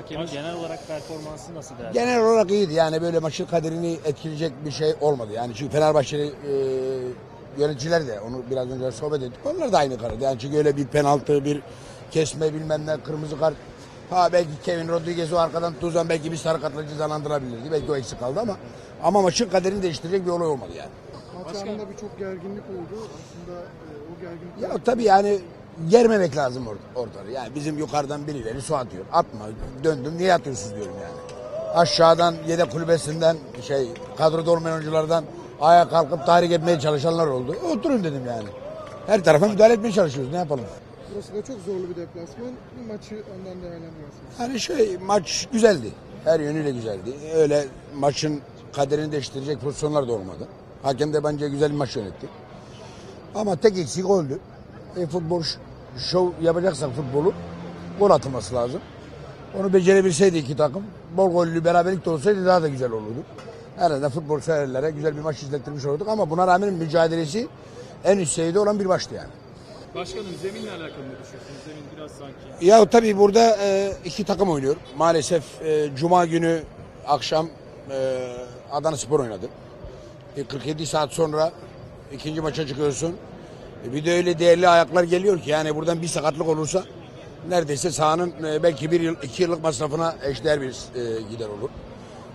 Hakemin genel olarak performansı nasıl değerli? Genel olarak iyiydi. Yani böyle maçın kaderini etkileyecek bir şey olmadı. Yani çünkü Fenerbahçeli e, yöneticiler de onu biraz önce sohbet ettik. Onlar da aynı karar. Yani çünkü öyle bir penaltı, bir kesme bilmem ne, kırmızı kart. Ha belki Kevin Rodriguez'i arkadan tutuzan belki bir sarı kartla cezalandırabilirdi. Belki o eksik kaldı ama ama maçın kaderini değiştirecek bir olay olmadı yani. Maç anında birçok gerginlik oldu. Aslında e, o gerginlik Ya tabii yani germemek lazım or- ortalığı. Yani bizim yukarıdan birileri su atıyor. Atma. Döndüm niye atıyorsunuz diyorum yani. Aşağıdan yedek kulübesinden şey kadroda olmayan oyunculardan ayağa kalkıp tahrik etmeye çalışanlar oldu. Oturun dedim yani. Her tarafa müdahale etmeye çalışıyoruz. Ne yapalım? Burası da çok zorlu bir deplasman. Maçı ondan değerlendiriyorsunuz. Hani şey maç güzeldi. Her yönüyle güzeldi. Öyle maçın kaderini değiştirecek pozisyonlar da olmadı. Hakem de bence güzel bir maç yönetti. Ama tek eksik goldü. E, futbol şov yapacaksak futbolu gol atılması lazım. Onu becerebilseydi iki takım bol gollü beraberlik de olsaydı daha da güzel olurdu. Herhalde futbol severlere güzel bir maç izlettirmiş olurduk ama buna rağmen mücadelesi en üst seviyede olan bir maçtı yani. Başkanım zeminle alakalı ne düşünüyorsunuz? Zemin biraz sanki Ya tabii burada e, iki takım oynuyor. Maalesef e, Cuma günü akşam e, Adana Spor oynadı. E, 47 saat sonra ikinci maça çıkıyorsun. E, bir de öyle değerli ayaklar geliyor ki yani buradan bir sakatlık olursa neredeyse sahanın e, belki bir yıl, iki yıllık masrafına eşdeğer bir e, gider olur.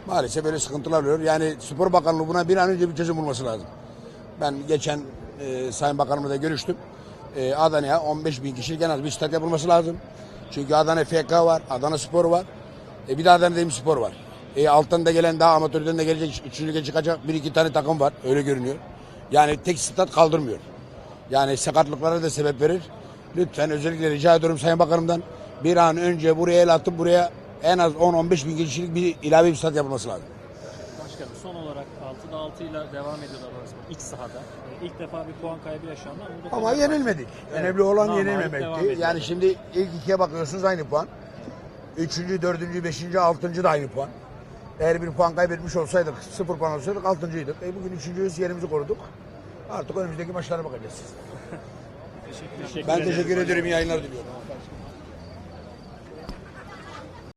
Maalesef böyle sıkıntılar oluyor. Yani Spor Bakanlığı buna bir an önce bir çözüm bulması lazım. Ben geçen e, Sayın Bakanımla da görüştüm. E, Adana'ya 15 bin kişilik en az bir stat yapılması lazım. Çünkü Adana FK var, Adana Spor var. E, bir de Adana Demir Spor var. E, alttan da gelen daha amatörden de gelecek, üçüncü lige çıkacak bir iki tane takım var. Öyle görünüyor. Yani tek stat kaldırmıyor. Yani sakatlıklara da sebep verir. Lütfen özellikle rica ediyorum Sayın Bakanımdan bir an önce buraya el atıp buraya en az 10-15 bin kişilik bir ilave bir stat yapılması lazım. Başkanım son olarak 6'da 6 ile devam ediyorlar orası iç sahada. E, İlk defa bir puan kaybı yaşandı ama, yenilmedik. Evet. Önemli olan devam yenilmemekti. Yani şimdi ilk ikiye bakıyorsunuz aynı puan. Üçüncü, dördüncü, beşinci, altıncı da aynı puan. Eğer bir puan kaybetmiş olsaydık, sıfır puan olsaydık altıncıydık. E bugün üçüncüyüz, yerimizi koruduk. Artık önümüzdeki maçlara bakacağız. Teşekkür Ben ederim. teşekkür ederim, iyi yayınlar diliyorum.